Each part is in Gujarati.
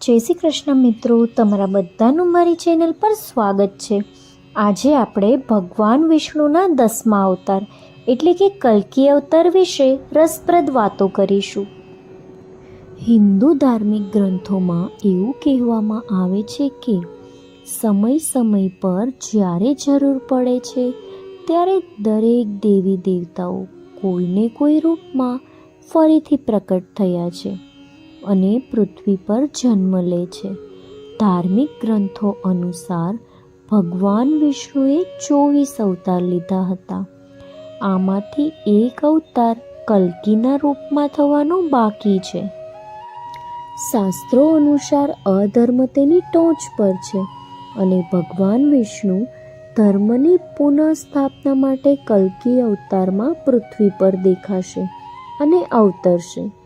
જય શ્રી કૃષ્ણ મિત્રો, તમારા બધાનું મારી ચેનલ પર સ્વાગત છે. આજે આપણે ભગવાન વિષ્ણુના દસમા અવતાર, એટલે કે કલ્કી અવતાર વિશે રસપ્રદ વાતો કરીશું. હિન્દુ ધાર્મિક ગ્રંથોમાં એવું કહેવામાં આવે છે કે, સમય સમય પર જ્યારે જરૂર પડે છે, ત્યારે દરેક દેવી દેવતાઓ કોઈને કોઈ રૂપમાં ફરીથી પ્રકટ થયા છે. અને પૃથ્વી પર જન્મ લે છે. ધાર્મિક ગ્રંથો અનુસાર ભગવાન વિષ્ણુએ ચોવીસ અવતાર લીધા હતા. આમાંથી એક અવતાર કલ્કીના રૂપમાં થવાનો બાકી છે. શાસ્ત્રો અનુસાર અધર્મ તેની ટોચ પર છે અને ભગવાન વિષ્ણુ ધર્મની પુનઃસ્થાપના માટે કલ્કી અવતારમાં પૃથ્વી પર દેખાશે અને અવતરશે.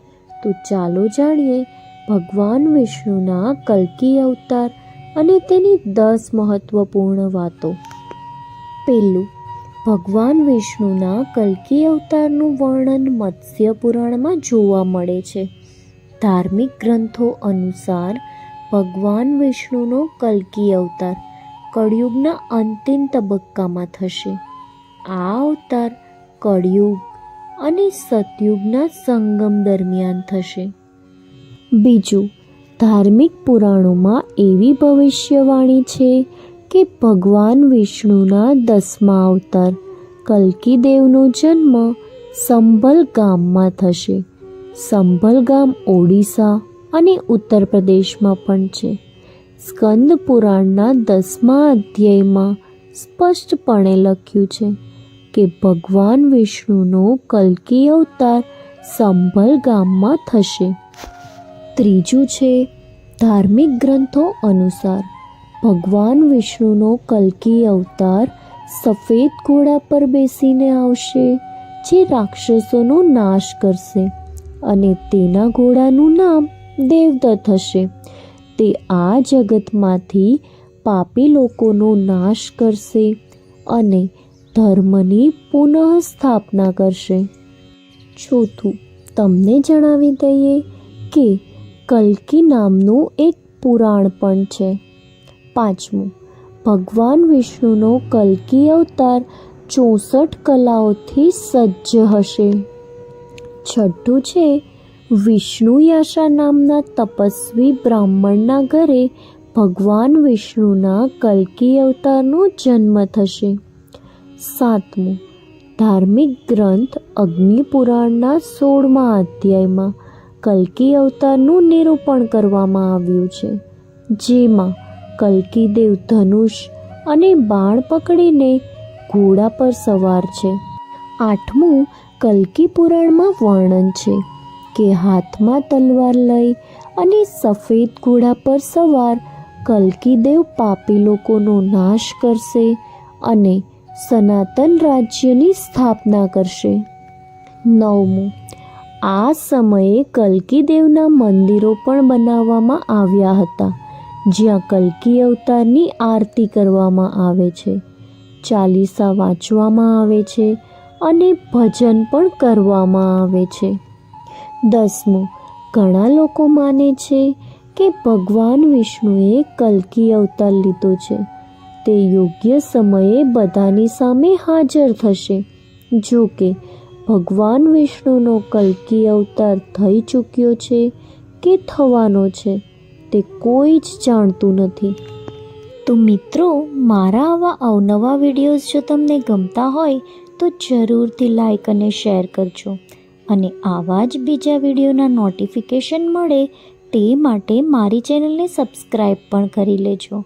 તો ચાલો જાણીએ ભગવાન વિષ્ણુના કલ્કી અવતાર અને તેની દસ મહત્વપૂર્ણ વાતો. પહેલું, ભગવાન વિષ્ણુના કલ્કી અવતારનું વર્ણન મત્સ્ય પુરાણમાં જોવા મળે છે. ધાર્મિક ગ્રંથો અનુસાર ભગવાન વિષ્ણુનો કલ્કી અવતાર કળિયુગના અંતિમ તબક્કામાં થશે. આ અવતાર કળિયુગ અને સતયુગના સંગમ દરમિયાન થશે. બીજું, ધાર્મિક પુરાણોમાં એવી ભવિષ્યવાણી છે કે ભગવાન વિષ્ણુના દસમા અવતાર કલ્કીદેવનો જન્મ સંભલ ગામમાં થશે. સંભલ ગામ ઓડિશા અને ઉત્તર પ્રદેશમાં પણ છે. સ્કંદ પુરાણના દસમા અધ્યાયમાં સ્પષ્ટપણે લખ્યું છે કે ભગવાન વિષ્ણુનો કલ્કી અવતાર સંભલ ગામમાં થશે. ત્રીજું છે, ધાર્મિક ગ્રંથો અનુસાર ભગવાન વિષ્ણુનો કલ્કી અવતાર સફેદ ઘોડા પર બેસીને આવશે, જે રાક્ષસોનો નાશ કરશે અને તેના ઘોડાનું નામ દેવદત્ત હશે. તે આ જગતમાંથી પાપી લોકોનો નાશ કરશે અને ધર્મની પુનઃ સ્થાપના કરશે. ચોથું, તમને જણાવી દઈએ કે કલ્કી નામનું એક પુરાણ પણ છે. પાંચમું, ભગવાન વિષ્ણુનો કલ્કી અવતાર ચોસઠ કલાઓથી સજ્જ હશે. છઠ્ઠું છે વિષ્ણુ યાશા નામના તપસ્વી બ્રાહ્મણના ઘરે ભગવાન વિષ્ણુના કલ્કી અવતારનો જન્મ થશે. સાતમું. ધાર્મિક ગ્રંથ અગ્નિપુરાણના સોળમા અધ્યાયમાં કલ્કી અવતારનું નિરૂપણ કરવામાં આવ્યું છે, જેમાં કલ્કીદેવ ધનુષ અને બાણ પકડીને ઘોડા પર સવાર છે. આઠમું, કલ્કી પુરાણમાં વર્ણન છે કે હાથમાં તલવાર લઈ અને સફેદ ઘોડા પર સવાર કલ્કીદેવ પાપી લોકોનો નાશ કરશે અને સનાતન રાજ્યની સ્થાપના કરશે. નવમું, આ સમયે કલ્કીદેવના મંદિરો પણ બનાવવામાં આવ્યા હતા, જ્યાં કલ્કી અવતારની આરતી કરવામાં આવે છે, ચાલીસા વાંચવામાં આવે છે અને ભજન પણ કરવામાં આવે છે. દસમું, ઘણા લોકો માને છે કે ભગવાન વિષ્ણુએ કલ્કી અવતાર લીધો છે. તે યોગ્ય સમયે બધાની સામે હાજર થશે. જો કે, ભગવાન વિષ્ણુનો કલ્કી અવતાર થઈ ચૂક્યો છે કે થવાનો છે, તે કોઈ જ જાણતું નથી. તો મિત્રો, મારા આવા અવનવા વિડીયોઝ જો તમને ગમતા હોય, તો જરૂરથી લાઈક અને શેર કરજો. અને આવા જ બીજા વિડીયોના નોટિફિકેશન મળે, તે માટે મારી ચેનલને સબસ્ક્રાઈબ પણ કરી લેજો.